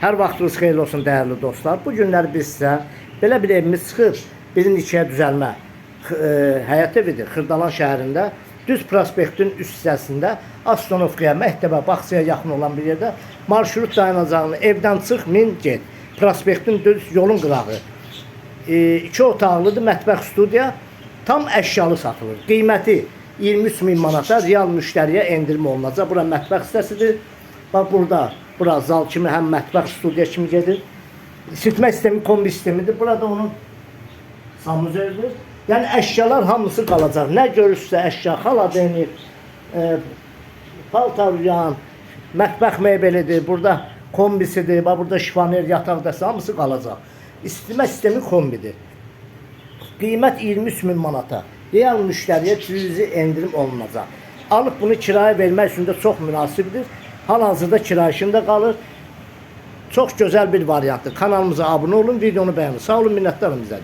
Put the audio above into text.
Hər vaxtınız xeyirli olsun dəyərli dostlar. Bu günlər biz sizə belə bir evimiz çıxır. Birin içəyə düzəlmə e, həyat evidir. Xırdalan şəhərində Düz prospektin üst hissəsində Astonovkaya, məktəbə, bağçaya yaxın olan bir yerdə marşrut dayanacağını evdən çıx, min, get. Prospektin düz yolun qırağı. E, iki otaqlıdır, mətbəx studiya, tam əşyalı satılır. Qiyməti 23 min manata real müştəriyə endirmə olunacaq. Bura mətbəx hissəsidir. Bax burada, bura zal kimi həm mətbəx studiya kimi gedir. İsitmə sistemi kombi sistemidir. Burada onun sanuzelidir. Yəni əşyalar hamısı qalacaq. Nə görürsə əşya, xaladenik, e, paltaryan, mətbəx mebelidir. Burada kombisidir. Bax burada şifaner yataq dəstə hamısı qalacaq. İsitmə sistemi kombidir. Qiymət 23 min manata. Real müştəriyə cüzi endirim olunacaq. Alıb bunu kirayə vermək üçün də çox münasibdir. Hal-hazırda kirayəşində qalır. Çox gözəl bir variantdır. Kanalımıza abunə olun, videonu bəyənin. Sağ olun, minnətdarım bizə.